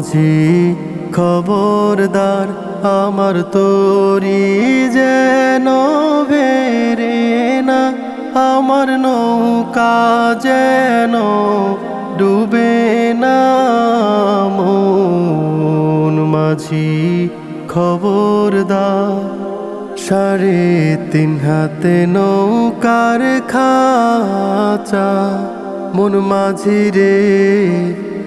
মাঝি খবরদার আমার তোরি যেন ভেরে না, আমার নৌকা যেন ডুবে না। মন মাঝি খবরদার, সাড়ে তিন হাতে নৌকার খাচা। মন মাঝি রে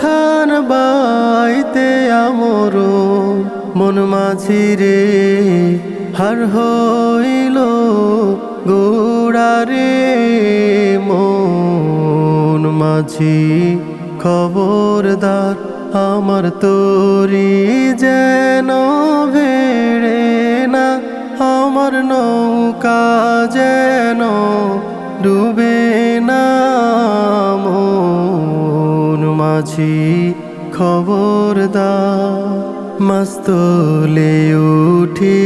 খান বাইতে আমর মন মাঝি রে, হার হইল গোড়ারে মন মাঝি খবরদার আমার তোরি যেন ভেড়ে না, আমার নৌকা যেন ডুবে মাঝি খবরদার, মস্তলে উঠি,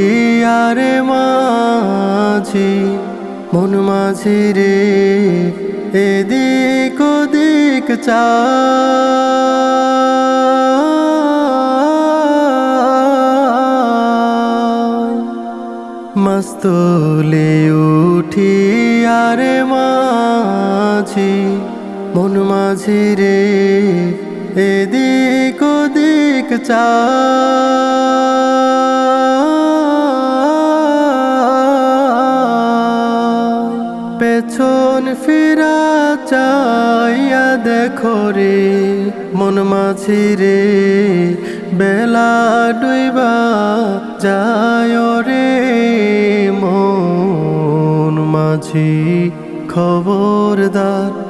আরে মাঝি, মন মাঝি রে, এদিক ওদিক চা মস্তলে উঠি, আরে মাঝি মন মাঝি রে, এদিক ওদিক চা। পেছন ফিরা চাইয়া দেখো রে, মন মাঝি রে, বেলা ডুইবা যায় রে। মন মাঝি খবরদার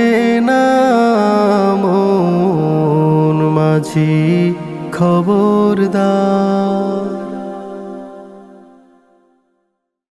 মাঝি খবরদার।